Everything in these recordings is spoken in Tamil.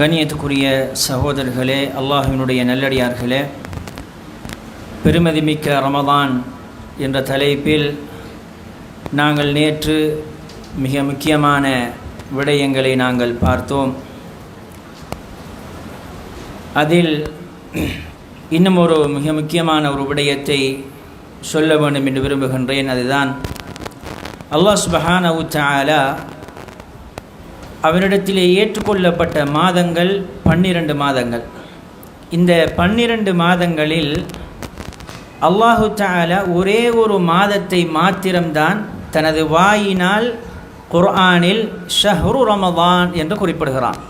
கண்ணியத்துக்குரிய சகோதரர்களே அல்லாஹினுடைய நல்லடியார்களே பெருமதிமிக்க ரமதான் என்ற தலைப்பில் நாங்கள் நேற்று மிக முக்கியமான விடயங்களை நாங்கள் பார்த்தோம். அதில் இன்னும் ஒரு மிக முக்கியமான ஒரு விடயத்தை சொல்ல வேண்டும் என்று விரும்புகின்றேன். அதுதான் அல்லாஹ் சுபஹானவு தஆலா அவரிடத்திலே ஏற்றுக்கொள்ளப்பட்ட மாதங்கள் பன்னிரண்டு மாதங்கள். இந்த பன்னிரண்டு மாதங்களில் அல்லாஹு தால ஒரே ஒரு மாதத்தை மாத்திரம்தான் தனது வாயினால் குர்ஆனில் ஷஹ்ரு ரமதான் என்று குறிப்பிடுகிறான்.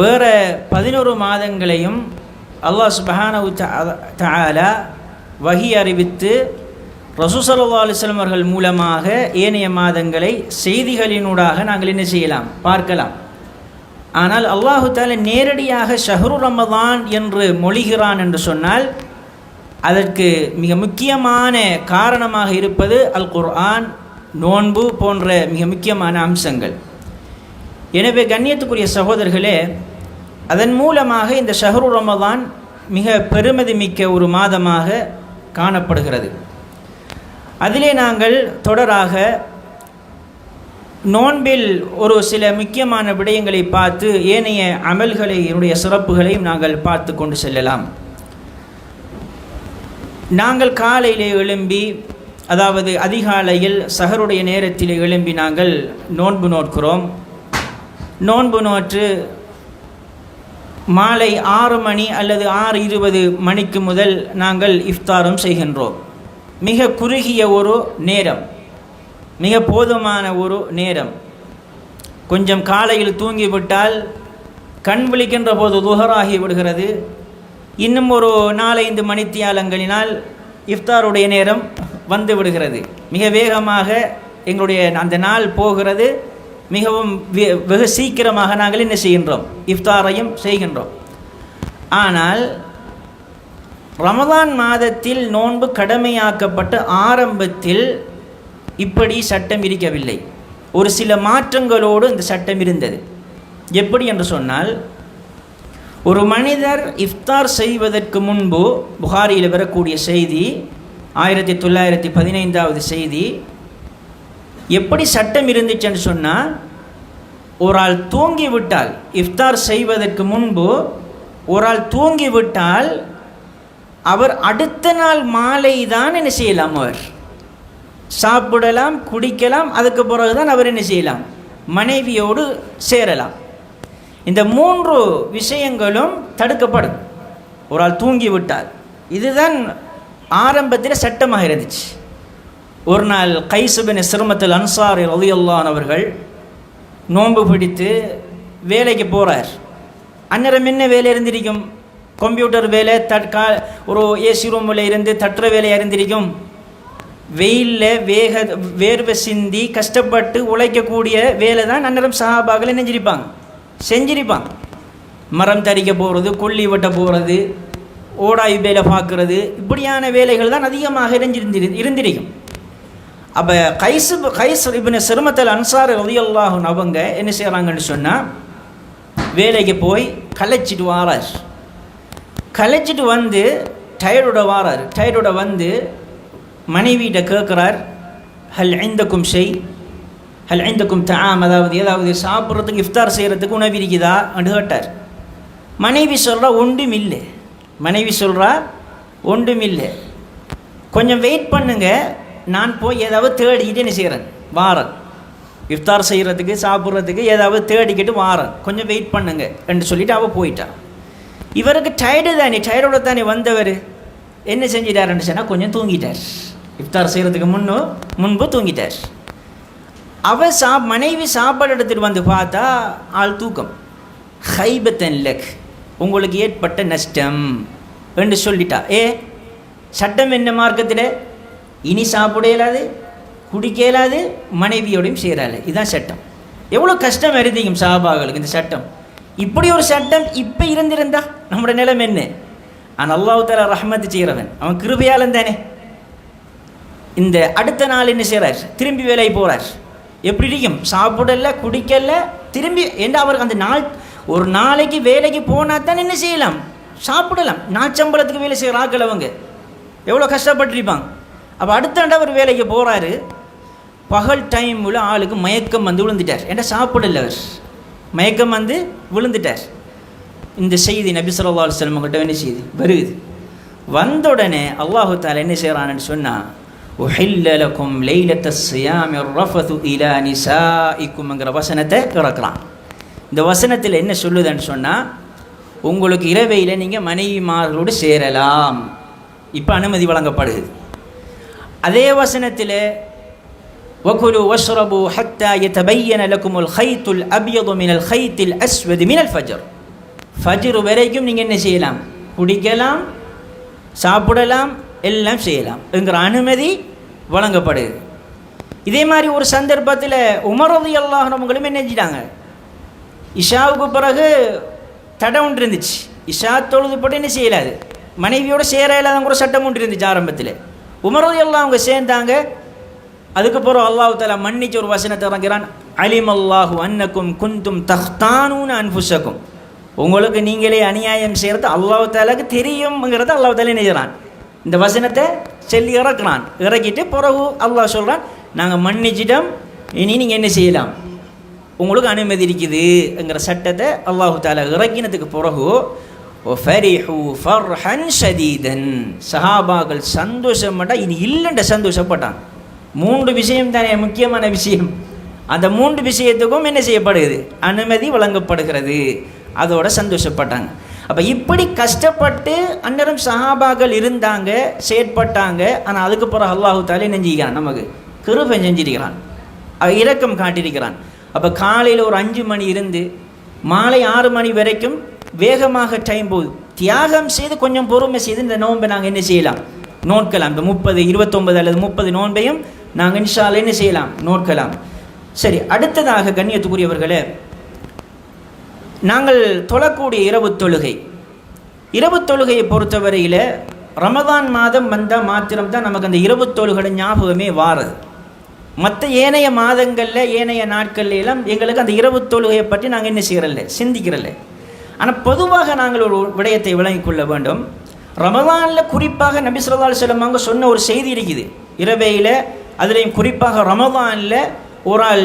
வேறு பதினோரு மாதங்களையும் அல்லாஹ் சுபஹானவு தாலா வகி அறிவித்து ரசூசல்லா அலிஸ்லம் அவர்கள் மூலமாக ஏனைய மாதங்களை செய்திகளினூடாக நாங்கள் என்ன செய்யலாம்? பார்க்கலாம். ஆனால் அல்லாஹு தால நேரடியாக ஷஹ்ரு ரமதான் என்று மொழிகிறான் என்று சொன்னால் அதற்கு மிக முக்கியமான காரணமாக இருப்பது அல் குர்ஆன் நோன்பு போன்ற மிக முக்கியமான அம்சங்கள். எனவே கண்ணியத்துக்குரிய சகோதரர்களே அதன் மூலமாக இந்த ஷஹ்ரு ரமதான் மிக பெருமதி மிக்க ஒரு மாதமாக காணப்படுகிறது. அதிலே நாங்கள் தொடராக நோன்பில் ஒரு சில முக்கியமான விடயங்களை பார்த்து ஏனைய அமல்களை என்னுடைய சிறப்புகளையும் நாங்கள் பார்த்து கொண்டு செல்லலாம். நாங்கள் காலையிலே எழும்பி அதாவது அதிகாலையில் சகருடைய நேரத்தில் எழும்பி நாங்கள் நோன்பு நோட்கிறோம் நோன்பு நோற்று மாலை ஆறு மணி அல்லது ஆறு இருபது மணிக்கு முதல் நாங்கள் இஃப்தாரும் செய்கின்றோம். மிக குறுகிய ஒரு நேரம் மிக போதுமான ஒரு நேரம். கொஞ்சம் காலையில் தூங்கிவிட்டால் கண் விழிக்கின்ற போது துகராகி விடுகிறது. இன்னும் ஒரு நாலைந்து மணித்தியாலங்களினால் இஃப்தாருடைய நேரம் வந்து விடுகிறது. மிக வேகமாக எங்களுடைய அந்த நாள் போகிறது. மிகவும் வெகு சீக்கிரமாக நாங்கள் என்ன செய்கின்றோம்? இஃப்தாரையும் செய்கின்றோம். ஆனால் ரமதான் மாதத்தில் நோன்பு கடமையாக்கப்பட்ட ஆரம்பத்தில் இப்படி சட்டம் இருக்கவில்லை ஒரு சில மாற்றங்களோடு இந்த சட்டம் இருந்தது. எப்படி என்று சொன்னால் ஒரு மனிதர் இஃப்தார் செய்வதற்கு முன்பு புகாரியில் வரக்கூடிய செய்தி ஆயிரத்தி தொள்ளாயிரத்தி பதினைந்தாவது செய்தி எப்படி சட்டம் இருந்துச்சுன்னு சொன்னால் ஒரு ஆள் தூங்கிவிட்டால் இஃப்தார் செய்வதற்கு முன்பு ஒரு ஆள் தூங்கிவிட்டால் அவர் அடுத்த நாள் மாலை தான் என்ன செய்யலாம் அவர்? சாப்பிடலாம் குடிக்கலாம் அதுக்கு பிறகுதான் அவர் என்ன செய்யலாம்? மனைவியோடு சேரலாம். இந்த மூன்று விஷயங்களும் தடுக்கப்படும். ஒரு ஆள் தூங்கி விட்டார். இதுதான் ஆரம்பத்தில் சட்டமாக இருந்துச்சு. ஒரு நாள் கைசுபின் சிரமத்தில் அன்சார் ரலியல்லான் அவர்கள் நோன்பு பிடித்து வேலைக்கு போகிறார் அந்நேரம் என்ன வேலை இருந்திருக்கும்? கம்ப்யூட்டர் வேலை தற்கா ஒரு ஏசி ரூமில் இருந்து தட்டுற வேலையாக இருந்திருக்கும் வெயிலில் வேக வேர்வை சிந்தி கஷ்டப்பட்டு உழைக்கக்கூடிய வேலை தான் அன்னரம் சஹாபாக்கள் நெஞ்சிருப்பாங்க. செஞ்சிருப்பாங்க. மரம் தரிக்க போகிறது கொல்லி வெட்ட போகிறது ஓடாய் வேலை பார்க்குறது இப்படியான வேலைகள் தான் அதிகமாக இறைஞ்சிருந்தி இருந்திருக்கும். அப்போ கைசு கைஸ் இப்போ சிரமத்தில் அன்சார் உதயல்லாகும் அவங்க என்ன செய்கிறாங்கன்னு சொன்னால் வேலைக்கு போய் கலைச்சிட்டு வாரார். கலைச்சிட்டு வந்து டயர்டோட வாரார். டயர்டோட வந்து மனைவியிட்ட கேட்குறார் ஹல் ஐந்தக்கும் செய் ஹல் ஐந்தக்கும் தாம் அதாவது ஏதாவது சாப்பிட்றதுக்கு இஃப்தார் செய்கிறதுக்கு உணவு இருக்குதா? அப்படின்னு கேட்டார். மனைவி சொல்கிறா ஒன்றும் இல்லை. மனைவி சொல்கிறா ஒன்றும் இல்லை. கொஞ்சம் வெயிட் பண்ணுங்க. நான் போய் ஏதாவது தேடிக்கிட்டு என்ன செய்கிறேன் வாரன். இஃப்தார் செய்கிறதுக்கு சாப்பிட்றதுக்கு ஏதாவது தேடிக்கிட்டு வாரன். கொஞ்சம் வெயிட் பண்ணுங்க. என்று சொல்லிவிட்டு அவள் போயிட்டான் இவருக்கு டயர்டு தானே டயர்டோட தானே வந்தவர். என்ன செஞ்சிட்டாருன்னு சொன்னால் கொஞ்சம் தூங்கிட்டார். இஃப்தார் செய்கிறதுக்கு முன்னோ முன்பு தூங்கிட்டார். அவர் சா மனைவி சாப்பாடு எடுத்துகிட்டு வந்து பார்த்தா ஆள் தூக்கம். ஹைபத்தன் லக் உங்களுக்கு ஏற்பட்ட நஷ்டம் என்று சொல்லிட்டா. ஏ சட்டம் என்ன மார்க்கத்தில்? இனி சாப்பிட இயலாது குடிக்க இயலாது மனைவியோடையும் செய்கிறாள் இதுதான் சட்டம். எவ்வளோ கஷ்டம் இருந்தீங்க சாபாகளுக்கு இந்த சட்டம். இப்படி ஒரு சட்டம் இப்போ இருந்திருந்தா நம்ம நிலம் என்ன? ஆனால் அல்லாஹ் தாலா ரஹ்மத்து செய்கிறவன் அவன் கிருபையாளன் தானே. இந்த அடுத்த நாள் என்ன செய்கிறார் திரும்பி வேலை போகிறார் எப்படி இருக்கும்? சாப்பிடல குடிக்கல திரும்பி ஏண்டா அவருக்கு அந்த நாள் ஒரு நாளைக்கு வேலைக்கு போனால் தான் என்ன செய்யலாம்? சாப்பிடலாம். நாச்சம்பளத்துக்கு வேலை செய்கிற ஆக்கள் அவங்க. எவ்வளோ கஷ்டப்பட்டிருப்பாங்க. அப்போ அடுத்தாண்ட ஒரு வேலைக்கு போகிறாரு பகல் டைமில் ஆளுக்கு மயக்கம் வந்து விழுந்துட்டார். ஏன்னா சாப்பிடல அவர்? மயக்கம் வந்து விழுந்துட்டார். இந்த செய்தி நபி சொல்லா அலைஹி கிட்ட என்ன செய்தி வருது வந்த உடனே அல்லாஹு தாலா என்ன செய்கிறான்னு சொன்னால் உஹில்ல லைலத்த சியாமி ரஃபது இலா நிசாஇக்கும்ங்கிற வசனத்தை இறக்கலாம் இந்த வசனத்தில் என்ன சொல்லுதுன்னு சொன்னால் உங்களுக்கு இரவையில் நீங்கள் மனைவிமார்களோடு சேரலாம். இப்போ அனுமதி வழங்கப்படுது. அதே வசனத்தில் وكلوا واشربوا حتى يتبين لكم الخيط الأبيض من الخيط الأسود من الفجر ஃபஜ்ர் வரைக்கும் நீங்கள் என்ன செய்யலாம் குடிக்கலாம் சாப்பிடலாம் எல்லாம் செய்யலாம் என்கிற அனுமதி வழங்கப்படுது இதே மாதிரி ஒரு சந்தர்ப்பத்தில் உமரது அல்லாஹனவங்களும் என்ன செஞ்சிட்டாங்க இஷாவுக்கு பிறகு தடை ஒன்று இருந்துச்சு இஷா தொழுது போட்டு என்ன செய்யலாது மனைவியோட சேர இல்லாத கூட சட்டம் ஒன்று இருந்துச்சு ஆரம்பத்தில் உமரது எல்லாம் அவங்க சேர்ந்தாங்க அதுக்கப்புறம் அல்லாஹு தாலா மன்னிச்சு ஒரு வசனத்தை இறங்குறான். அலிம் அல்லாஹு அன்னக்கும் குந்தும் தஹ்தானூன் அன்புசக்கும் உங்களுக்கு நீங்களே அநியாயம் செய்கிறது அல்லாஹு தாலாக்கு தெரியும்ங்கிறத அல்லாஹு தாலா நினைக்கிறான். இந்த வசனத்தை சொல்லி இறக்குறான். இறக்கிட்டு பிறகு அல்லாஹ் சொல்கிறான் நாங்கள் மன்னிச்சிட்டோம் இனி நீங்கள் என்ன செய்யலாம்? உங்களுக்கு அனுமதி இருக்குதுங்கிற சட்டத்தை அல்லாஹு தாலா இறக்கினதுக்கு பிறகு ஒஃபரிஹு சஹாபாக்கள் சந்தோஷப்பட்டா இனி இல்லைன்ற சந்தோஷப்பட்டான் மூன்று விஷயம் தானே முக்கியமான விஷயம். அந்த மூன்று விஷயத்துக்கும் என்ன செய்யப்படுகிறது? அனுமதி வழங்கப்படுகிறது. அதோட சந்தோஷப்பட்டாங்க. அப்போ இப்படி கஷ்டப்பட்டு அன்னரும் சஹாபாக்கள் இருந்தாங்க செயற்பட்டாங்க ஆனால் அதுக்கு பிறகு அல்லாஹு தாலே நெஞ்சிக்கிறான் நமக்கு கிருபை செஞ்சிருக்கிறான். இரக்கம் காட்டியிருக்கிறான். அப்போ காலையில் ஒரு அஞ்சு மணி இருந்து மாலை ஆறு மணி வரைக்கும் வேகமாக டைம் போகுது. தியாகம் செய்து கொஞ்சம் பொறுமை செய்து இந்த நோன்பை நாங்கள் என்ன செய்யலாம்? நோட்கலாம் இந்த முப்பது இருபத்தொன்பது அல்லது முப்பது நோன்பையும் நாங்கள் இன்ஷால என்ன செய்யலாம்? நோக்கலாம் சரி அடுத்ததாக கண்ணியத்துக்குரியவர்களே நாங்கள் தொழக்கூடிய இரவு தொழுகை. இரவு தொழுகையை பொறுத்தவரையில் ரமதான் மாதம் வந்தால் மாத்திரம்தான் நமக்கு அந்த இரவு தொழுகை ஞாபகமே வாரது. மற்ற ஏனைய மாதங்களில் ஏனைய நாட்கள்ல எல்லாம் எங்களுக்கு அந்த இரவு தொழுகையை பற்றி நாங்கள் என்ன செய்கிறல்ல சிந்திக்கிறல்ல ஆனால் பொதுவாக நாங்கள் ஒரு விடயத்தை விளங்கிக் கொள்ள வேண்டும். ரமதானில் குறிப்பாக நபி சொல்லா செல்லம் அவங்க சொன்ன ஒரு செய்தி இருக்குது. இரவையில் அதுலேயும் குறிப்பாக ரமதானில் ஒரு ஆள்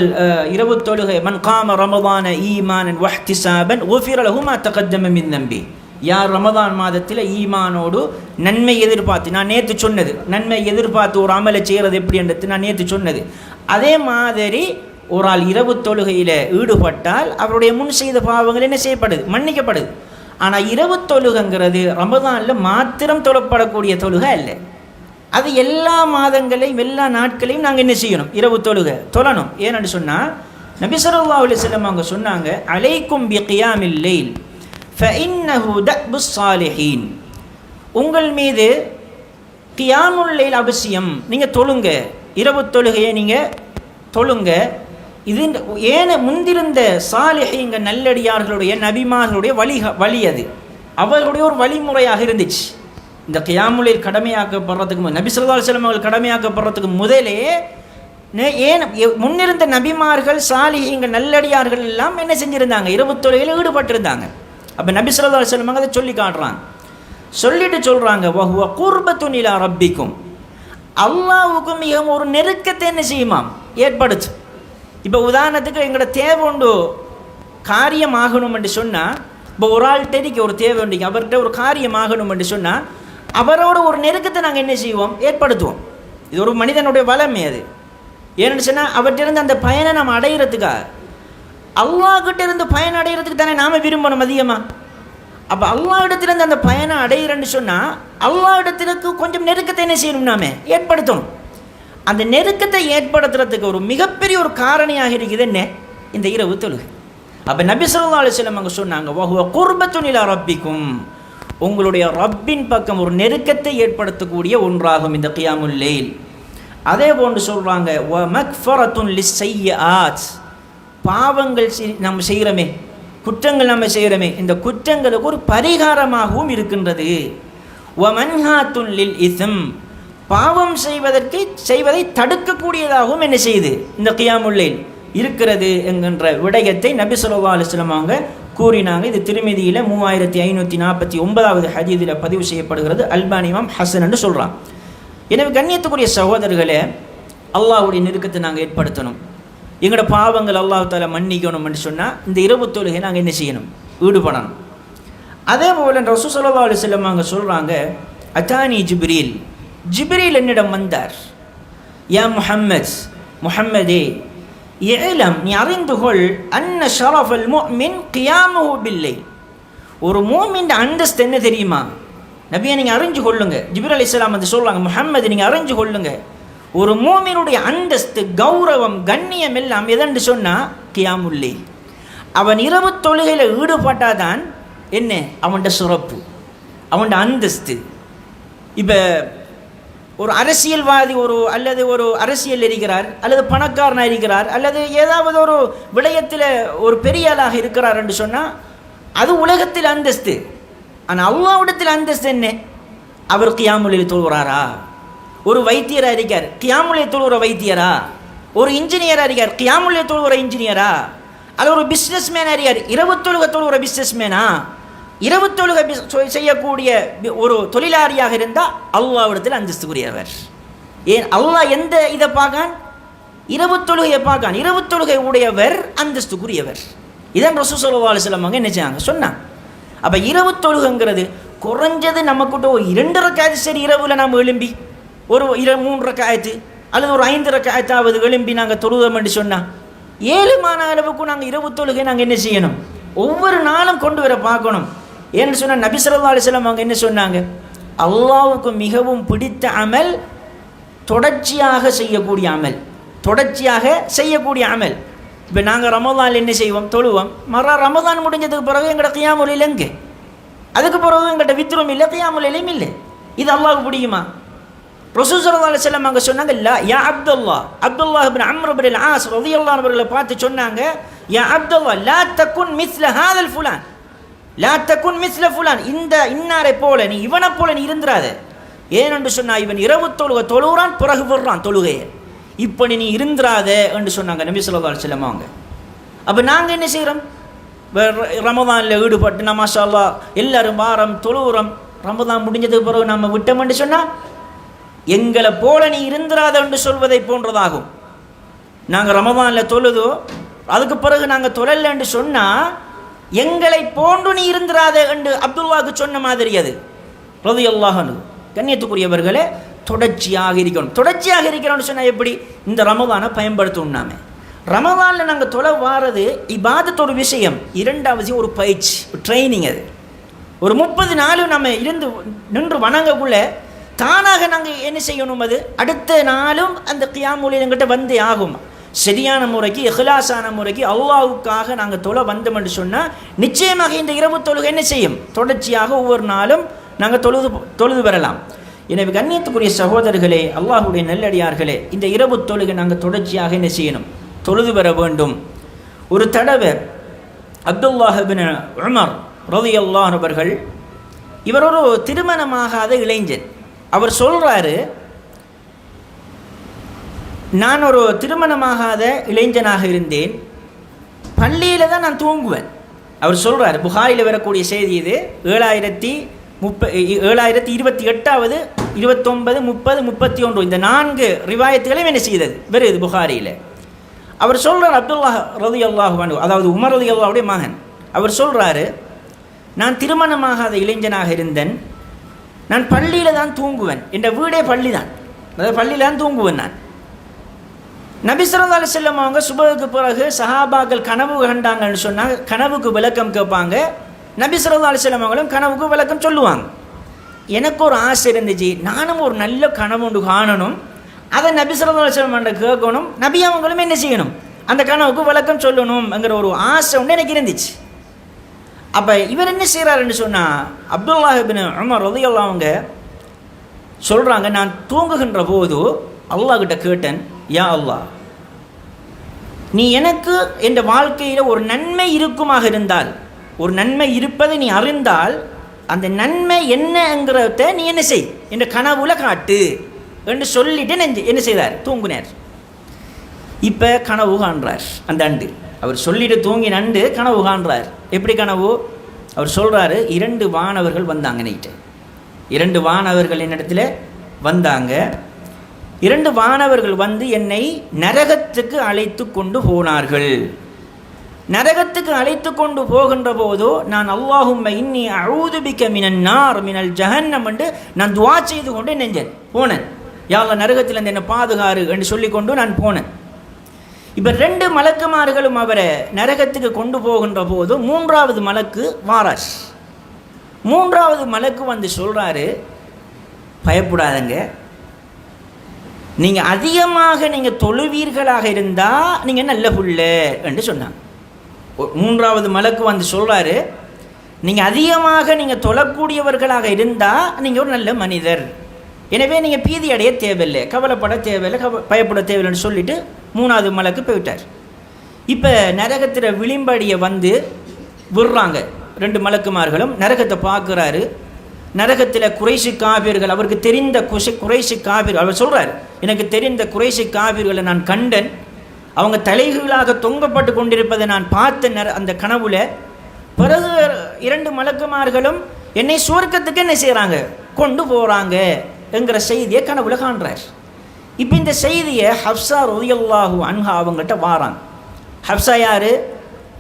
இரவு தொழுகை மன் காம ரமதான ஈமானன் வஹ்திசாபன் ஓஃபிரலகுமா தகத்தம மின் நம்பி யார் ரமதான் மாதத்தில் ஈமானோடு நன்மை எதிர்பார்த்து நான் நேற்று சொன்னது நன்மை எதிர்பார்த்து ஒரு அமலை செய்கிறது எப்படி என்றது நான் நேற்று சொன்னது. அதே மாதிரி ஒரு ஆள் இரவு தொழுகையில் ஈடுபட்டால் அவருடைய முன் செய்த பாவங்கள் என்ன செய்யப்படுது? மன்னிக்கப்படுது. ஆனால் இரவு தொழுகைங்கிறது ரமதானில் மாத்திரம் தொழப்படக்கூடிய தொழுகை இல்லை அது எல்லா மாதங்களையும் எல்லா நாட்களையும் நாங்கள் என்ன செய்யணும்? இரவு தொழுகை. தொழணும். ஏன்னு சொன்னால் நபிசரல்லா ஸல்லல்லாஹு அவங்க சொன்னாங்க அலைக்கும் பி கியாமில் லைல் சாலிஹீன். உங்கள் மீது கியாமுல் அவசியம். நீங்கள் தொழுங்க. இரவு தொழுகையை நீங்கள் தொழுங்க. இது ஏன முந்திருந்த சாலிஹீங்க நல்லடியார்களுடைய நபிமார்களுடைய வழி வழி அது. அவர்களுடைய ஒரு வழிமுறையாக இருந்துச்சு. இந்த கியாமுலில் கடமையாக்கப்படுறதுக்கு நபி ஸல்லல்லாஹு அலைஹி அவர்கள் கடமையாக்கப்படுறதுக்கு முதலே ஏன் எ- முன்னிருந்த நபிமார்கள் சாலிஹீங்க நல்லடியார்கள் எல்லாம் என்ன செஞ்சுருந்தாங்க? இரவு தொழிலில் ஈடுபட்டிருந்தாங்க. அப்போ நபி ஸல்லல்லாஹு அலைஹி அதை சொல்லி காட்டுறாங்க. சொல்லிட்டு சொல்கிறாங்க வஹுவ குர்பத்துன் துணிலா ரப்பிக்கும். அல்லாவுக்கும் மிகவும் ஒரு நெருக்கத்தை என்ன செய்யுமாம்? ஏற்படுச்சு இப்போ உதாரணத்துக்கு எங்களோட தேவை உண்டு காரியம் ஆகணும் என்று சொன்னால் இப்போ ஒரு ஆள் இருக்கு ஒரு தேவை உண்டு அவர்கிட்ட ஒரு காரியம் ஆகணும் என்று சொன்னால் அவரோட ஒரு நெருக்கத்தை நாங்கள் என்ன செய்வோம்? ஏற்படுத்துவோம். இது ஒரு மனிதனுடைய வளமே அது. ஏன்னு சொன்னால் அவர்கிட்ட இருந்து அந்த பயனை நம்ம அடையிறதுக்காக. அல்லாஹ்கிட்ட இருந்து பயன் அடைகிறதுக்கு தானே நாம் விரும்பணும் அதிகமாக அப்போ அல்லாஹ் இடத்திலிருந்து அந்த பயனை அடையிறேன்னு சொன்னால் அல்லாஹ் இடத்திற்கு கொஞ்சம் நெருக்கத்தை என்ன செய்யணும் நாம? ஏற்படுத்தணும். அந்த நெருக்கத்தை ஏற்படுத்துறதுக்கு ஒரு மிகப்பெரிய ஒரு காரணியாக இருக்குது என்ன? இந்த இரவு தொழுகை. அப்போ நபி சொல்லா அலுவலம் அங்கே சொன்னாங்க வஹுவ ரப்பிக்கும். உங்களுடைய ரப்பின் பக்கம் ஒரு நெருக்கத்தை ஏற்படுத்தக்கூடிய ஒன்றாகும் இந்த கியாமுல் லைல் அதே போன்று சொல்கிறாங்க வ மக்ஃபரத்துன் லிஸ்ஸையாத் பாவங்கள் செய்- நம்ம செய்கிறோமே குற்றங்கள் நம்ம செய்கிறோமே இந்த குற்றங்களுக்கு ஒரு பரிகாரமாகவும் இருக்கின்றது. ஒமன்ஹாத்துன் லில் இசம் பாவம் செய்வதற்கு செய்வதை தடுக்கக்கூடியதாகவும் என்ன செய்யுது? இந்த கியாமுல்லைல் இருக்கிறது என்கின்ற விடயத்தை நபி சொல்லா அலைஹி அவங்க கூறினாங்க. இது திருமதியில் மூவாயிரத்தி ஐநூற்றி நாற்பத்தி ஒன்பதாவது ஹதீதில் பதிவு செய்யப்படுகிறது. அல்பானிமாம் ஹசன் என்று சொல்கிறான் எனவே கண்ணியத்துக்குரிய சகோதரர்களே அல்லாஹுடைய நெருக்கத்தை நாங்கள் ஏற்படுத்தணும். எங்களோட பாவங்கள் அல்லாஹ் மன்னிக்கணும் மன்னிக்கணும்னு சொன்னால் இந்த இரவு தொழுகை நாங்கள் என்ன செய்யணும்? ஈடுபடணும். அதே போல் ரசூ சல்லா செல்லம் அங்கே சொல்கிறாங்க அத்தானி ஜிப்ரீல். ஜிப்ரீல் என்னிடம் வந்தார். யா முஹம்மத் முஹம்மதே ஏலம் நீ அறிந்து கொள் அன்ன ஷரஃபல் முஃமின் கியாமு பில்லை ஒரு மூமின் அந்தஸ்து என்ன தெரியுமா? நபியை நீங்கள் அறிஞ்சு கொள்ளுங்க. ஜிபிர் அலி இஸ்லாம் வந்து சொல்லுவாங்க முஹம்மது நீங்கள் அறிஞ்சு கொள்ளுங்க. ஒரு மூமினுடைய அந்தஸ்து கௌரவம் கண்ணியம் எல்லாம் எதென்று சொன்னால் கியாமுல்லே அவன் இரவு தொழுகையில் ஈடுபட்டாதான் என்ன? அவன்கிட்ட சிறப்பு அவன்கிட்ட அந்தஸ்து. இப்போ ஒரு அரசியல்வாதி ஒரு அல்லது ஒரு அரசியல் இருக்கிறார் அல்லது பணக்காரனாக இருக்கிறார் அல்லது ஏதாவது ஒரு விடயத்தில் ஒரு பெரிய ஆளாக இருக்கிறார் என்று சொன்னால் அது உலகத்தில் அந்தஸ்து. ஆனால் அல்லாவிடத்தில் அந்தஸ்து என்ன? அவர் கியாமொழியில் தொழுகிறாரா? ஒரு வைத்தியராக இருக்கார். கியாமுலில் தொழுகிற வைத்தியரா? ஒரு இன்ஜினியராக இருக்கார். கியாமுலில் தொழுகிற இன்ஜினியரா? அல்லது ஒரு பிஸ்னஸ் மேனாக இருக்கார். இரவு தொழுக தொழுகிற பிஸ்னஸ் மேனா இரவு தொழுகை சொ- செய்யக்கூடிய ஒரு தொழிலாளியாக இருந்தால் அல்லாவிடத்தில் அந்தஸ்துக்குரியவர். ஏன்? அல்லாஹ் எந்த இதை பார்க்கான்? இரவு தொழுகையை பார்க்கான். இரவு தொழுகை உடையவர் அந்தஸ்துக்குரியவர். இதான் ரசூ சல்லா அலுவலம் என்ன செய்யாங்க சொன்னாங்க. அப்போ இரவு தொழுகைங்கிறது குறைஞ்சது நம்மக்கிட்ட ஒரு இரண்டு ரக்காயத்து சரி இரவில் நாம் எழும்பி ஒரு இர மூன்று ரக்காயத்து அல்லது ஒரு ஐந்து ரக்காயத்தாவது எழும்பி நாங்கள் தொழுதோம் என்று சொன்னால் ஏழுமான அளவுக்கு நாங்கள் இரவு தொழுகை நாங்கள் என்ன செய்யணும்? ஒவ்வொரு நாளும் கொண்டு வர பார்க்கணும். ஏன்னு சொன்னால் நபி ஸல்லல்லாஹு அலைஹி அவங்க என்ன சொன்னாங்க? அல்லாவுக்கு மிகவும் பிடித்த அமல் தொடர்ச்சியாக செய்யக்கூடிய அமல். தொடர்ச்சியாக செய்யக்கூடிய அமல். இப்போ நாங்கள் ரமதானில் என்ன செய்வோம்? தொழுவோம். மற ரமதான் முடிஞ்சதுக்கு பிறகு எங்கள்ட கியாமுலையில் எங்கே? அதுக்கு பிறகு எங்கள்கிட்ட வித்திரம் இல்லை கியாமுலையிலையும் இல்லை. இது அல்லாவுக்கு பிடிக்குமா? ரசூசரதால செல்லம் அங்கே சொன்னாங்க இல்லை யா Abdullah Abdullah ibn Amr As ரதியல்லா அவர்களை பார்த்து சொன்னாங்க யா அப்துல்லா லா தக்குன் மிஸ்ல ஹாதல் ஃபுலான். லாத்தக்குன் மிஸ்ல ஃபுலான் இந்த இன்னாரை போல நீ இவனை போல நீ இருந்துராத ஏனென்று சொன்னால் இவன் இரவு தொழுக தொழுகிறான் பிறகு விடுறான் தொழுகையை. இப்படி நீ இருந்துராத என்று சொன்னாங்க நபி ஸல்லல்லாஹு அலைஹி அவங்க. அப்போ நாங்கள் என்ன செய்கிறோம் ரமதானில் ஈடுபட்டு நம்ம மாஷா எல்லாரும் வாரம் தொழுகிறோம் ரமதான் முடிஞ்சதுக்கு பிறகு நம்ம விட்டோம்னு சொன்னால் எங்களை போல நீ இருந்துராத என்று சொல்வதை போன்றதாகும். நாங்கள் ரமதானில் தொழுதோ அதுக்கு பிறகு நாங்கள் தொழல என்று சொன்னால் எங்களை போன்று நீ இருந்திராத என்று அப்துல்லாவுக்கு சொன்ன மாதிரி அது. ரதி அல்லாஹனு கண்ணியத்துக்குரியவர்களே தொடர்ச்சியாக இருக்கணும். தொடர்ச்சியாக இருக்கிறோம்னு சொன்னால் எப்படி? இந்த ரமவானை பயன்படுத்தணும் நாம. ரமவானில் நாங்கள் தொலை வாரது இபாதத் ஒரு விஷயம். இரண்டாவது ஒரு பயிற்சி ட்ரைனிங் அது. ஒரு முப்பது நாளும் நம்ம இருந்து நின்று வணங்கக்குள்ள தானாக நாங்கள் என்ன செய்யணும் அது? அடுத்த நாளும் அந்த கியாமொழி எங்கிட்ட வந்தே ஆகும். சரியான முறைக்கு இஹ்லாஸான முறைக்கு அல்லாவுக்காக நாங்கள் தொலை வந்தோம் என்று சொன்னால் நிச்சயமாக இந்த இரவு தொழுகை என்ன செய்யும்? தொடர்ச்சியாக ஒவ்வொரு நாளும் நாங்கள் தொழுது தொழுது வரலாம். எனவே கண்ணியத்துக்குரிய சகோதரர்களே அல்லாஹுடைய நல்லடியார்களே இந்த இரவு தொழுகை நாங்கள் தொடர்ச்சியாக என்ன செய்யணும்? தொழுது வர வேண்டும். ஒரு தடவை அப்துல்லாஹபின் உமர் அல்லாஹ் அவர்கள் இவர் ஒரு திருமணமாகாத இளைஞன் அவர் சொல்கிறாரு நான் ஒரு திருமணமாகாத இளைஞனாக இருந்தேன். பள்ளியில் தான் நான் தூங்குவேன். அவர் சொல்கிறார் புகாரில் வரக்கூடிய செய்தி இது. ஏழாயிரத்தி முப்ப ஏழாயிரத்தி இருபத்தி எட்டாவது இருபத்தொன்பது முப்பது முப்பத்தி ஒன்று இந்த நான்கு ரிவாயத்துகளையும் என்ன செய்தது? வருது புகாரியில். அவர் சொல்கிறார் அப்துல்லா ரதி அல்லாஹு அதாவது உமர் ரதி அல்லாவுடைய மகன். அவர் சொல்கிறாரு நான் திருமணமாகாத இளைஞனாக இருந்தேன். நான் பள்ளியில் தான் தூங்குவேன். என் வீடே பள்ளி தான் அதாவது பள்ளியில் தான் தூங்குவேன் நான். நபிசரத் அலி செல்லம் அவங்க சுபகுக்கு பிறகு சஹாபாக்கள் கனவு கண்டாங்கன்னு சொன்னால் கனவுக்கு விளக்கம் கேட்பாங்க. நபிசரத் அலி செல்லம் அவங்களும் கனவுக்கு விளக்கம் சொல்லுவாங்க. எனக்கு ஒரு ஆசை இருந்துச்சு. நானும் ஒரு நல்ல கனவு ஒன்று காணணும். அதை நபிசரத் அலி செல்லம் கேட்கணும். நபி அவங்களும் என்ன செய்யணும்? அந்த கனவுக்கு விளக்கம் சொல்லணும்ங்கிற ஒரு ஆசை ஒன்று எனக்கு இருந்துச்சு. அப்போ இவர் என்ன செய்கிறாருன்னு சொன்னால் அப்துல்லாஹிபின் உமர் ரதியல்லா அவங்க சொல்கிறாங்க நான் தூங்குகின்ற போது அல்லாஹ்கிட்ட கேட்டேன் யா அல்லா நீ எனக்கு என் வாழ்க்கையில் ஒரு நன்மை இருக்குமாக இருந்தால் ஒரு நன்மை இருப்பதை நீ அறிந்தால் அந்த நன்மை என்னங்கிறத நீ என்ன செய்? என்ற கனவுல காட்டு. என்று சொல்லிட்டு நெஞ்சு என்ன செய்தார்? தூங்குனார். இப்போ கனவு காண்றார் அந்த அண்டு அவர் சொல்லிட்டு தூங்கி நண்டு கனவு காண்றார். எப்படி கனவு? அவர் சொல்கிறாரு இரண்டு வானவர்கள் வந்தாங்க நைட்டு. இரண்டு வானவர்கள் என்னிடத்துல வந்தாங்க. இரண்டு வானவர்கள் வந்து என்னை நரகத்துக்கு அழைத்து கொண்டு போனார்கள். நரகத்துக்கு அழைத்து கொண்டு போகின்ற போதோ நான் அல்லாஹும் இன்னி அழுதுபிக்க மினன் நார் மினல் ஜஹன்னம் என்று நான் துவா செய்து கொண்டு நெஞ்சேன் போனேன். யாழ்ல நரகத்தில் என்னை பாதுகாரு என்று சொல்லிக்கொண்டு நான் போனேன். இப்போ ரெண்டு மலக்குமார்களும் அவரை நரகத்துக்கு கொண்டு போகின்ற போது மூன்றாவது மலக்கு வாராஸ். மூன்றாவது மலக்கு வந்து சொல்கிறாரு பயப்படாதங்க. நீங்கள் அதிகமாக நீங்கள் தொழுவீர்களாக இருந்தால் நீங்கள் நல்ல புல்லு என்று சொன்னாங்க. மூன்றாவது மலக்கு வந்து சொல்கிறாரு நீங்கள் அதிகமாக நீங்கள் தொழக்கூடியவர்களாக இருந்தால் நீங்கள் ஒரு நல்ல மனிதர். எனவே நீங்கள் பீதி அடைய தேவையில்லை கவலைப்பட தேவையில்லை கவ பயப்பட தேவையில்லைன்னு சொல்லிவிட்டு மூணாவது மலக்கு போய்விட்டார் இப்போ நரகத்தில் விளிம்படியை வந்து விடுறாங்க ரெண்டு மலக்குமார்களும் நரகத்தை பார்க்குறாரு நரகத்தில் குறைசி காபீர்கள் அவருக்கு தெரிந்த குஷி குறைசி காபீர் அவர் சொல்கிறார் எனக்கு தெரிந்த குறைசி காவியர்களை நான் கண்டேன் அவங்க தலைகளாக தொங்கப்பட்டு கொண்டிருப்பதை நான் பார்த்த நர அந்த கனவுல பிறகு இரண்டு மலக்குமார்களும் என்னை சுவர்க்கத்துக்கு என்ன செய்கிறாங்க கொண்டு போகிறாங்க என்கிற செய்தியை கனவுல காண்றார். இப்போ இந்த செய்தியை ஹப்சா ரலியல்லாஹு அன்ஹா அவங்ககிட்ட வாராங்க ஹப்சா யார்?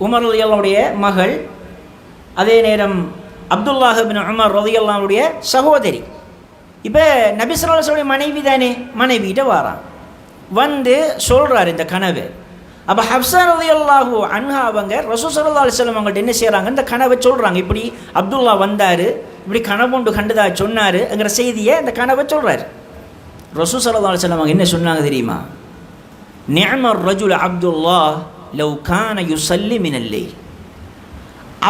உமர் ரலியல்லாவுடைய மகள். அதே நேரம் அப்துல்லாஹின் உமர் ரலியல்லாவுடைய சகோதரி. இப்போ நபிஸ்வல்லாவுடைய மனைவி தானே? மனைவிகிட்ட வாரான். வந்து சொல்கிறார் இந்த கனவு. அப்போ ஹப்சா ரலியல்லாஹு அன்ஹா அவங்க ரசூ சல்லா அலிஸ்லாம் அவங்கள்ட்ட என்ன செய்கிறாங்க இந்த கனவை சொல்கிறாங்க இப்படி அப்துல்லா வந்தார். இப்படி கனவுண்டு கண்டதா சொன்னாருங்கிற செய்தியை இந்த கனவை சொல்கிறார் ரசூ சல்லா அலிஸ்லாம் அவங்க என்ன சொன்னாங்க தெரியுமா? நியமர் ரஜுல் அப்துல்லா லவ் கான யுசல்லி மினல்லே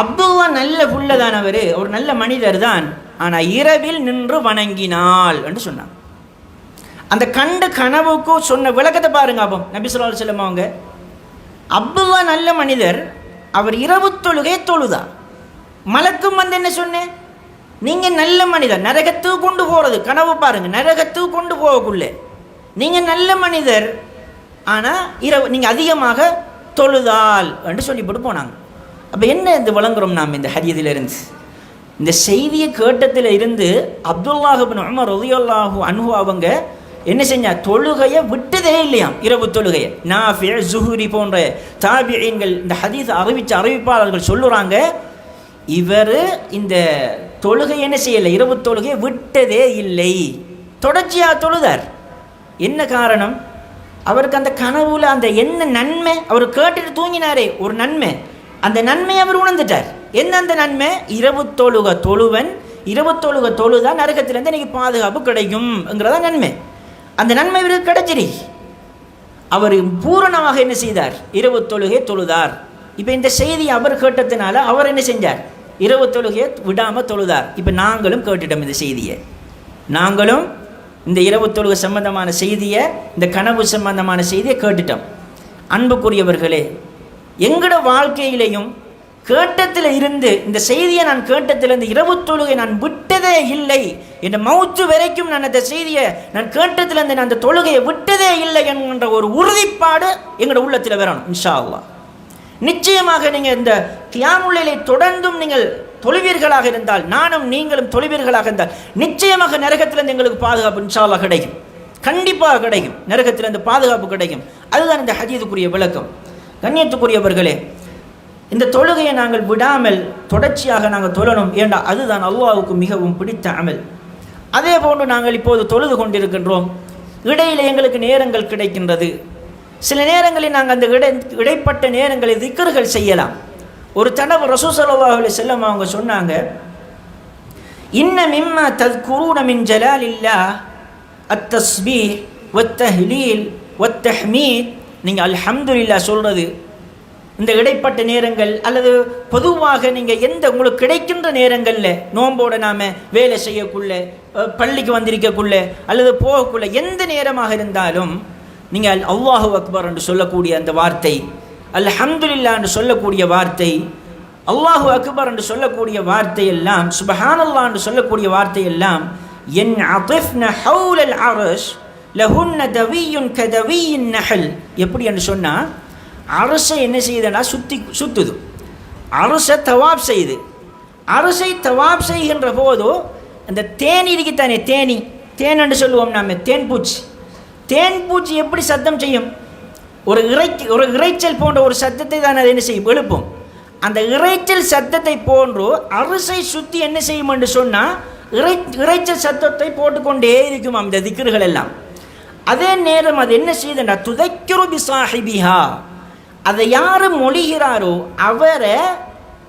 அவ்வளோ நல்ல புள்ளதானவர் ஒரு நல்ல மனிதர் தான். ஆனால் இரவில் நின்று வணங்கினாள் என்று சொன்னாங்க. அந்த கண்ட கனவுக்கும் சொன்ன விளக்கத்தை பாருங்க அப்போ நபி சொல்லா செல்லம் அவங்க. அவ்வளோ நல்ல மனிதர் அவர் இரவு தொழுகை தொழுதா? மலக்கும் வந்து என்ன சொன்னேன்? நீங்கள் நல்ல மனிதர் நரகத்துக்கு கொண்டு போகிறது கனவு பாருங்கள் நரகத்துக்கு கொண்டு போகக்குள்ளே. நீங்கள் நல்ல மனிதர் ஆனால் இரவு நீங்கள் அதிகமாக தொழுதால் என்று சொல்லிப்பட்டு போனாங்க. அப்போ என்ன இது வழங்குறோம் நாம் இந்த ஹரியதிலிருந்து இந்த செய்தியை கேட்டத்தில் இருந்து அப்துல்லாஹிபின் உமர் ரலியல்லாஹு அன்ஹு அவங்க என்ன செஞ்சா தொழுகையை விட்டதே இல்லையாம் இரவு தொழுகையை. நாஃபி ஜுஹுரி போன்ற தாபியங்கள் இந்த ஹதீஸ் அறிவிச்ச அறிவிப்பாளர்கள் சொல்லுறாங்க இவர் இந்த தொழுகை என்ன செய்யலை? இரவு தொழுகையை விட்டதே இல்லை. தொடர்ச்சியாக தொழுதார். என்ன காரணம்? அவருக்கு அந்த கனவுல அந்த என்ன நன்மை? அவர் கேட்டுட்டு தூங்கினாரே ஒரு நன்மை. அந்த நன்மையை அவர் உணர்ந்துட்டார். என்ன அந்த நன்மை? இரவு தொழுக தொழுவன் இரவு தொழுக தொழுதா நரகத்திலேருந்து எனக்கு பாதுகாப்பு கிடைக்கும்ங்கிறதா நன்மை. அந்த நன்மை இவருக்கு கிடைச்சிரி. அவர் பூரணமாக என்ன செய்தார்? இரவு தொழுகை தொழுதார். இப்போ இந்த செய்தி அவர் கேட்டதுனால அவர் என்ன செஞ்சார்? இரவு தொழுகையை விடாமல் தொழுதார். இப்போ நாங்களும் கேட்டுட்டோம் இந்த செய்தியை. நாங்களும் இந்த இரவு தொழுகை சம்பந்தமான செய்தியை இந்த கனவு சம்பந்தமான செய்தியை கேட்டுட்டோம். அன்புக்குரியவர்களே எங்களோட வாழ்க்கையிலையும் கேட்டத்தில் இருந்து இந்த செய்தியை நான் கேட்டத்திலிருந்து இரவு தொழுகை நான் விட்டதே இல்லை. என்ற மௌத்து வரைக்கும் நான் அந்த செய்தியை நான் கேட்டத்திலிருந்து நான் அந்த தொழுகையை விட்டதே இல்லை என்கின்ற ஒரு உறுதிப்பாடு எங்களோட உள்ளத்தில் வரணும் இன்ஷா அல்லா நிச்சயமாக நீங்கள் இந்த கியாமுல்லை தொடர்ந்தும் நீங்கள் தொழுவீர்களாக இருந்தால் நானும் நீங்களும் தொழுவீர்களாக இருந்தால் நிச்சயமாக நரகத்திலிருந்து எங்களுக்கு பாதுகாப்பு இன்ஷா கிடைக்கும். கண்டிப்பாக கிடைக்கும். நரகத்திலிருந்து பாதுகாப்பு கிடைக்கும். அதுதான் இந்த ஹதீதுக்குரிய விளக்கம். கண்ணியத்துக்குரியவர்களே இந்த தொழுகையை நாங்கள் விடாமல் தொடர்ச்சியாக நாங்கள் தொழணும் ஏண்டா? அதுதான் அல்லாவுக்கு மிகவும் பிடித்த அமல். அதே போன்று நாங்கள் இப்போது தொழுது கொண்டிருக்கின்றோம். இடையில் எங்களுக்கு நேரங்கள் கிடைக்கின்றது. சில நேரங்களில் நாங்கள் அந்த இடை இடைப்பட்ட நேரங்களில் திக்கர்கள் செய்யலாம். ஒரு தடவை ரசூசல்லாஹுல செல்லம் அவங்க சொன்னாங்க இன்ன மிம்ம தத் குரூனமின் ஜலால் இல்லா அத்தஸ்பீ ஒத்தஹ்லீல் ஒத்தஹ்மீத் நீங்கள் அல்ஹம்துல்லா சொல்கிறது இந்த இடைப்பட்ட நேரங்கள் அல்லது பொதுவாக நீங்கள் எந்த உங்களுக்கு கிடைக்கின்ற நேரங்களில் நோம்போட நாம் வேலை செய்யக்குள்ள பள்ளிக்கு வந்திருக்கக்குள்ள அல்லது போகக்குள்ள எந்த நேரமாக இருந்தாலும் நீங்கள் அல்லாஹு அக்பர் என்று சொல்லக்கூடிய அந்த வார்த்தை அல்ஹம்துலில்லா என்று சொல்லக்கூடிய வார்த்தை அல்லாஹு அக்பர் என்று சொல்லக்கூடிய வார்த்தையெல்லாம் சுபஹானல்லா என்று சொல்லக்கூடிய வார்த்தையெல்லாம் என் அதிஃப்ன ஹவுலல் அரஷ் லஹுன்ன தவியுன் கதவியின் நஹல். எப்படி என்று சொன்னால் அரசை என்ன செய்யுதுன்னா சுத்தி சுத்துது. அரசை தவாப் செய்யுது அரசை தவாப் செய்கின்ற போது அந்த தேனி இருக்குத்தானே தேனி. தேன் என்று சொல்லுவோம் நாம் தேன் பூச்சி தேன் பூச்சி எப்படி சத்தம் செய்யும்? ஒரு இறை ஒரு இறைச்சல் போன்ற ஒரு சத்தத்தை தான் அது என்ன செய்யும்? எழுப்பும். அந்த இறைச்சல் சத்தத்தை போன்று அரசை சுற்றி என்ன செய்யும் என்று சொன்னால் இறை இறைச்சல் சத்தத்தை போட்டுக்கொண்டே இருக்கும் அந்த திக்கர்கள் எல்லாம் அதே நேரம் அது என்ன செய்தா துதைக்கிறோ பிசாஹிபிஹா. அதை யார் மொழிகிறாரோ அவரை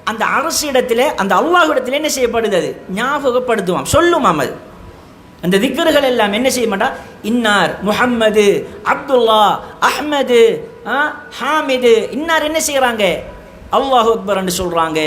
அந்த அரசிடத்தில் அந்த அல்லாஹிடத்தில் என்ன செய்யப்படுது அது? ஞாபகப்படுத்துவான். சொல்லுமாம் அது அந்த திக்கர்கள் எல்லாம் என்ன செய்ய மாட்டா இன்னார் முஹம்மது அப்துல்லா அஹ்மது ஆ, ஹாமிது இன்னார் என்ன செய்கிறாங்க அல்லாஹ் அக்பர்ன்னு சொல்கிறாங்க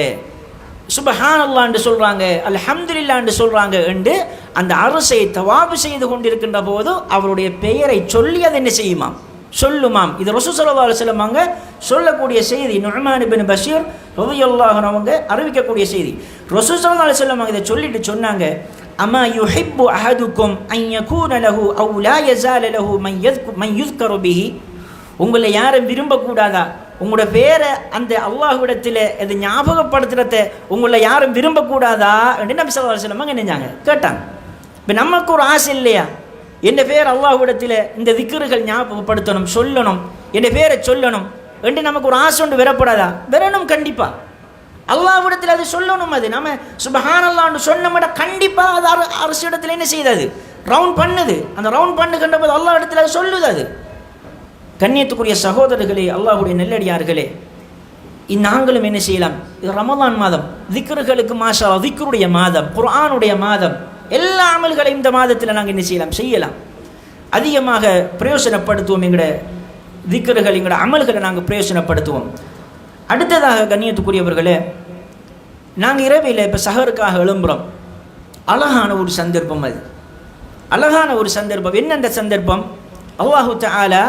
சுபஹான் அல்லாண்டு சொல்கிறாங்க அல்ஹம்துலில்லான்னு சொல்கிறாங்க என்று அந்த அரசை தவாபு செய்து கொண்டிருக்கின்ற போது அவருடைய பெயரை சொல்லி அதை என்ன செய்யுமாம் சொல்லுமாம். இது ரசூ சல்லா அலுவலமாங்க சொல்லக்கூடிய செய்தி. நுழமானு பின் பஷீர் ரவியல்லாஹனவங்க அறிவிக்கக்கூடிய செய்தி. ரசூ சல்லா அலுவலம் இதை சொல்லிட்டு சொன்னாங்க அம்மா யுஹிப்பு அஹதுக்கும் ஐயகூன யகூன லஹு அவு லா யஸால லஹு மன் யذ்கு மன் உங்களை யாரும் விரும்பக்கூடாதா? உங்களோட பேரை அந்த அல்லாஹ்விடத்தில் இது ஞாபகப்படுத்துறத உங்களை யாரும் விரும்பக்கூடாதா? அப்படின்னு நபி சொல்லா சொல்லுவாங்க நினைஞ்சாங்க. கேட்டாங்க. இப்போ நமக்கு ஒரு ஆசை இல்லையா? என் பேர் அல்லாஹ்விடத்தில் இந்த திக்கர்கள் ஞாபகப்படுத்தணும் சொல்லணும் என் பேரை சொல்லணும் என்று நமக்கு ஒரு ஆசை ஒன்று வரப்படாதா? வரணும் கண்டிப்பாக அல்லாஹ்விடத்தில் அது சொல்லணும் அது. நம்ம சுபஹான் அல்லான்னு சொன்னோம்னா கண்டிப்பாக அது அரசு இடத்துல என்ன செய்யுது அது? ரவுண்ட் பண்ணுது. அந்த ரவுண்ட் பண்ணுகின்ற போது அல்லாஹ் இடத்துல அது சொல்லுது அது. கண்ணியத்துக்குரிய சகோதரர்களே அல்லாஹுடைய நெல்லடியார்களே நாங்களும் என்ன செய்யலாம்? இது ரமலான் மாதம். திக்ருகளுக்கு மாஷா திக்ருடைய மாதம் குர்ஆனுடைய மாதம். எல்லா அமல்களையும் இந்த மாதத்தில் நாங்கள் என்ன செய்யலாம்? செய்யலாம். அதிகமாக பிரயோசனப்படுத்துவோம் எங்களோட திக்ருகள் எங்களோட அமல்களை நாங்கள் பிரயோசனப்படுத்துவோம். அடுத்ததாக கண்ணியத்துக்குரியவர்களே நாங்கள் இரவையில் இப்போ சகருக்காக எழும்புகிறோம் அழகான ஒரு சந்தர்ப்பம் அது. அழகான ஒரு சந்தர்ப்பம். என்ன அந்த சந்தர்ப்பம்? அல்லாஹு தஆலா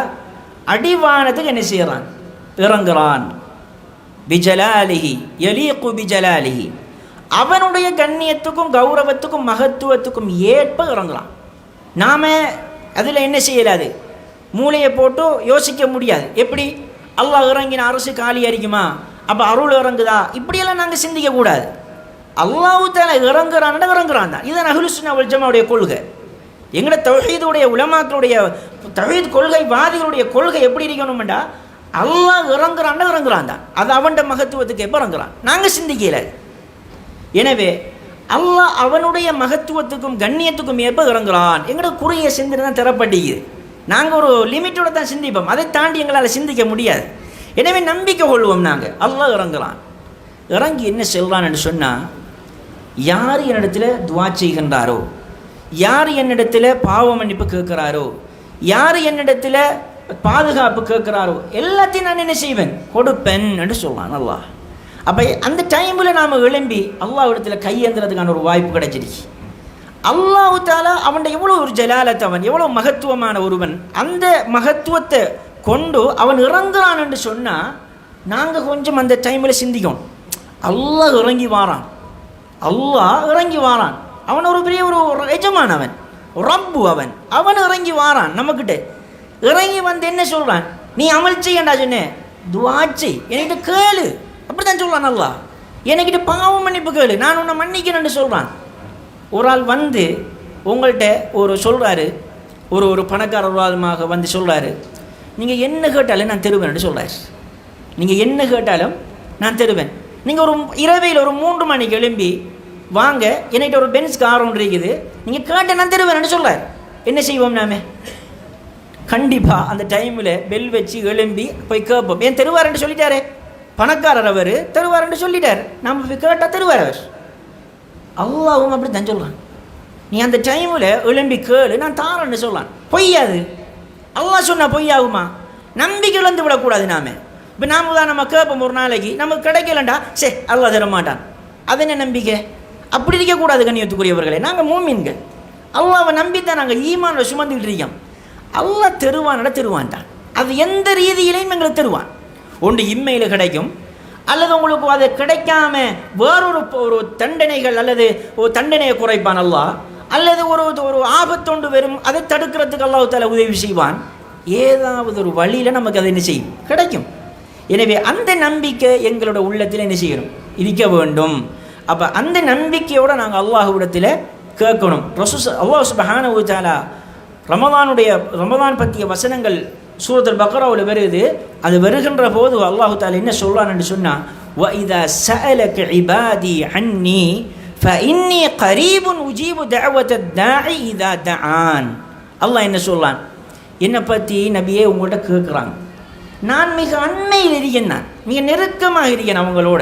அடிவானத்துக்கு என்ன செய்கிறான் இறங்குறான். பிஜலாலிஹி யலீகு பிஜலாலிஹி. அவனுடைய கண்ணியத்துக்கும் கௌரவத்துக்கும் மகத்துவத்துக்கும் ஏற்ப இறங்குறான். நாம் அதில் என்ன செய்யலாது? மூளையை போட்டு யோசிக்க முடியாது. எப்படி? அல்லாஹ் இறங்கின அரசு காலி அரிக்குமா அப்போ அருள் இறங்குதா? இப்படியெல்லாம் நாங்கள் சிந்திக்கக்கூடாது அல்லாஹு தால இறங்குறான்னு இறங்குறான் தான். இதுதான் அஹ்லுசுன்னா வல் ஜமாவுடைய கொள்கை. எங்களோட தௌஹீதுடைய உலமாக்களுடைய தொழில் கொள்கை வாதிகளுடைய கொள்கை எப்படி இருக்கணும்டா அல்லாஹ் இறங்குறான்னா இறங்குறான் தான். அது அவன்ட மகத்துவத்துக்கு எப்போ இறங்குறான். நாங்கள் சிந்திக்கல. எனவே அல்லாஹ் அவனுடைய மகத்துவத்துக்கும் கண்ணியத்துக்கும் ஏற்ப இறங்குறான். எங்களோட குறுகிய சிந்தனை தான் தரப்பட்டிக்குது நாங்கள் ஒரு லிமிட்டோட தான் சிந்திப்போம். அதை தாண்டி எங்களால் சிந்திக்க முடியாது. எனவே நம்பிக்கை கொள்வோம் நாங்கள் அல்லாஹ் இறங்குறான். இறங்கி என்ன செல்றான்னு சொன்னால் யார் என்னிடத்தில் துவா செய்கின்றாரோ யார் என்னிடத்தில் பாவ மன்னிப்பு கேட்குறாரோ? யார் என்னிடத்தில் பாதுகாப்பு கேட்குறாரோ? எல்லாத்தையும் நான் என்ன செய்வேன்? கொடுப்பேன் என்று சொல்லுவான் அல்லாஹ். அப்போ அந்த டைமில் நாம் எழும்பி அல்லாஹ் இடத்துல கையேந்துறதுக்கான ஒரு வாய்ப்பு கிடைச்சிருச்சு. அல்லாஹு தாலா அவன் எவ்வளோ ஒரு ஜலாலத்தவன் எவ்வளோ மகத்துவமான ஒருவன் அந்த மகத்துவத்தை கொண்டு அவன் இறங்குறான் என்று சொன்னால் நாங்கள் கொஞ்சம் அந்த டைமில் சிந்திக்கணும். அல்லாஹ் இறங்கி வாரான். அல்லாஹ் இறங்கி வாரான். அவன் ஒரு பெரிய ஒரு ஒரு எஜமான் அவன் ரம்பு ரப்பு அவன். அவன் இறங்கி வாரான் நம்மக்கிட்ட. இறங்கி வந்து என்ன சொல்கிறான் நீ அமல் செய்யண்டா சொன்னேன் துவாச்சி என்கிட்ட கேளு. அப்படி தான் சொல்கிறான் நல்லா என்கிட்ட பாவம் மன்னிப்பு கேளு. நான் உன்னை மன்னிக்கிறேன்னு சொல்கிறான் ஒரு ஆள் வந்து உங்கள்கிட்ட ஒரு சொல்கிறாரு ஒரு ஒரு பணக்காரர்வாதமாக வந்து சொல்கிறாரு நீங்கள் என்ன கேட்டாலும் நான் தருவேன்னு சொல்கிறார் நீங்கள் என்ன கேட்டாலும் நான் தருவேன். நீங்கள் ஒரு இரவையில் ஒரு மூன்று மணிக்கு எழும்பி வாங்க என்கிட்ட ஒரு பென்ஸ் கார் ஒன்று இருக்குது. நீங்கள் கேட்ட நான் தருவேன் சொல்லார் என்ன செய்வோம் நாம? கண்டிப்பாக அந்த டைமில் பெல் வச்சு எழும்பி போய் கேட்போம். ஏன் தருவார்னு சொல்லிட்டாரே? பணக்காரர் அவர் தருவார்னு சொல்லிட்டார். நம்ம போய் கேட்டால் தருவார் அவர். அல்லாவும் அப்படி தான் சொல்கிறான் நீ அந்த டைமில் எழும்பி கேளு நான் தாரேன்னு சொல்லலாம் பொய்யாது அல்லா சொன்னால் பொய்யாகுமா? நம்பிக்கை இழந்து விடக்கூடாது நாம. இப்போ நாம தான் நம்ம கேட்போம் ஒரு நாளைக்கு. நமக்கு கிடைக்கலண்டா? சே அல்லா தர மாட்டான் அது என்ன நம்பிக்கை? அப்படி இருக்கக்கூடாது கண்ணியத்துக்குரியவர்களே. நாங்கள் மூமீன்கள். அல்லாவை நம்பி தான் நாங்கள் ஈமானை சுமந்துக்கிட்டு இருக்கோம். அல்லாஹ் தெருவானட தான். அது எந்த ரீதியிலையும் எங்களுக்கு தருவான். ஒன்று இம்மையில் கிடைக்கும். அல்லது உங்களுக்கு அது கிடைக்காம வேறொரு ஒரு தண்டனைகள் அல்லது ஒரு தண்டனையை குறைப்பான் அல்லா அல்லது ஒரு ஒரு ஆபத்தொண்டு வரும் அதை தடுக்கிறதுக்கு அல்லாஹ் தால உதவி செய்வான். ஏதாவது ஒரு வழியில் நமக்கு அதை என்ன செய்யும்? கிடைக்கும். எனவே அந்த நம்பிக்கை எங்களோட உள்ளத்தில் என்ன செய்யணும் இருக்க வேண்டும். அப்போ அந்த நம்பிக்கையோடு நாங்கள் அல்லாஹுவிடத்தில் கேட்கணும். ரசூஸ் அல்லாஹ் சுபஹான ஊஜாலா ரமதானுடைய ரமதான் பற்றிய வசனங்கள் சூரத்தில் பக்ராவில் வருது. அது வருகின்ற போது அல்லாஹு தாலா என்ன சொல்கிறான்னு சொன்னால் வ இதா சலக இபாதி அன்னி இன்னி கரீபுன் உஜீபு தவத்தை தாய் இதா தான் அல்லாஹ் என்ன சொல்லான் என்னை பற்றி நபியே உங்கள்கிட்ட கேட்குறாங்க. நான் மிக அண்மையில் இருக்கேன் நான். மிக நெருக்கமாக இருக்கேன் அவங்களோட.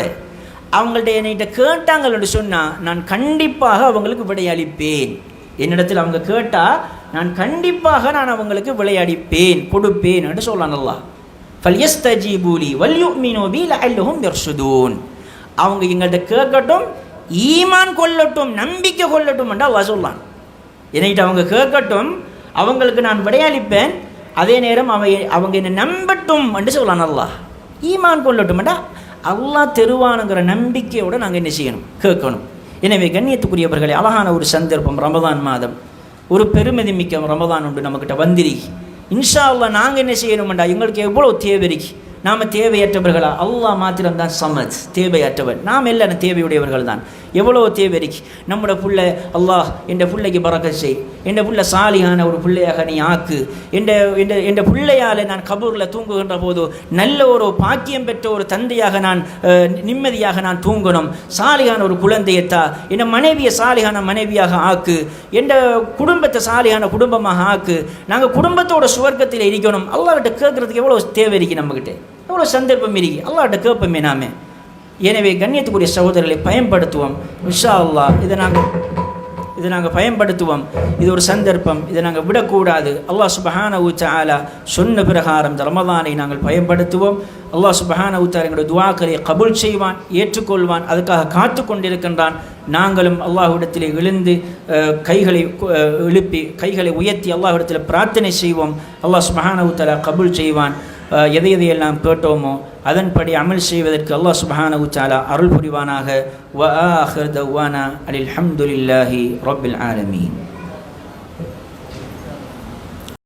அவங்கள்ட்ட என்கிட்ட கேட்டாங்கன்னு சொன்னால் நான் கண்டிப்பாக அவங்களுக்கு விடையளிப்பேன். என்னிடத்தில் அவங்க கேட்டால் நான் கண்டிப்பாக நான் அவங்களுக்கு விளையாடிப்பேன் கொடுப்பேன் என்று சொல்லலாம் அல்லாஹ். ஃபல்யஸ்தஜீபூலி வல்யு பி லஅல்லஹும் யர்ஷுதூன். அவங்க எங்கள்கிட்ட கேட்கட்டும் ஈமான் கொள்ளட்டும் நம்பிக்கை கொள்ளட்டும் என்று அல்லாஹ் சொல்லான் என்னைகிட்ட அவங்க கேட்கட்டும் அவங்களுக்கு நான் விடையளிப்பேன் அதே நேரம் அவை அவங்க என்னை நம்பட்டும் என்று சொல்லான் அல்லாஹ். ஈமான் கொள்ளட்டும்டா அல்லாஹ் தெருவானுங்கிற நம்பிக்கையோடு நாங்கள் என்ன செய்யணும்? கேட்கணும். எனவே கண்ணியத்துக்குரியவர்களே அழகான ஒரு சந்தர்ப்பம் ரமதான் மாதம். ஒரு பெருமதி மிக்க ரமதான் உண்டு நம்மக்கிட்ட வந்திரி இன்ஷா அல்லா நாங்கள் என்ன செய்யணும்டா? எங்களுக்கு எவ்வளோ தேவை இருக்கு நாம் தேவையற்றவர்களா? அல்லாஹ் மாத்திரம்தான் சமத் தேவையற்றவர். நாம் எல்லாரும் தேவையுடையவர்கள் தான் எவ்வளோ தேவை இருக்கு நம்மளோட பிள்ளை அல்லாஹ் என் பிள்ளைக்கு பறக்க செய். என் பிள்ளை சாலியான ஒரு பிள்ளையாக நீ ஆக்கு. என் என் பிள்ளையால் நான் கபூரில் தூங்குகின்ற போது நல்ல ஒரு பாக்கியம் பெற்ற ஒரு தந்தையாக நான் நிம்மதியாக நான் தூங்கணும். சாலியான ஒரு குழந்தையத்தா என் மனைவியை சாலியான மனைவியாக ஆக்கு. என் குடும்பத்தை சாலியான குடும்பமாக ஆக்கு. நாங்கள் குடும்பத்தோட சுவர்க்கத்தில் இருக்கணும். அல்லாவிட்ட கேட்குறதுக்கு எவ்வளோ தேவை இருக்கு நம்மக்கிட்ட எவ்வளோ சந்தர்ப்பம் இருக்கு? அல்லாஹ்கிட்ட கேட்போமே நாமே. எனவே கண்ணியத்துக்குரிய சகோதரர்களை பயன்படுத்துவோம். இன்ஷா அல்லாஹ் இதை நாங்கள் இதை நாங்கள் பயன்படுத்துவோம். இது ஒரு சந்தர்ப்பம். இதை நாங்கள் விடக்கூடாது. அல்லாஹ் சுபஹான ஊச்சாலா சொன்ன பிரகாரம் ரமதானை நாங்கள் பயன்படுத்துவோம். அல்லாஹ் சுபஹான ஊத்தார் எங்களுடைய துவாக்களை கபுல் செய்வான் ஏற்றுக்கொள்வான் அதுக்காக காத்து கொண்டிருக்கின்றான். நாங்களும் அல்லாஹ்விடத்திலே விழுந்து கைகளை எழுப்பி கைகளை உயர்த்தி அல்லாஹ்விடத்தில் பிரார்த்தனை செய்வோம். அல்லாஹ் சுபஹான ஊத்தாலா கபுல் செய்வான். எதை எதையெல்லாம் கேட்டோமோ அதன்படி அமல் செய்வதற்கு அல்லாஹ் சுபஹான உச்சாலா அருள் புரிவானாக. வ ஆஹர் தவானா அலில் ஹம்துலில்லாஹி ரப்பில் ஆலமீன்.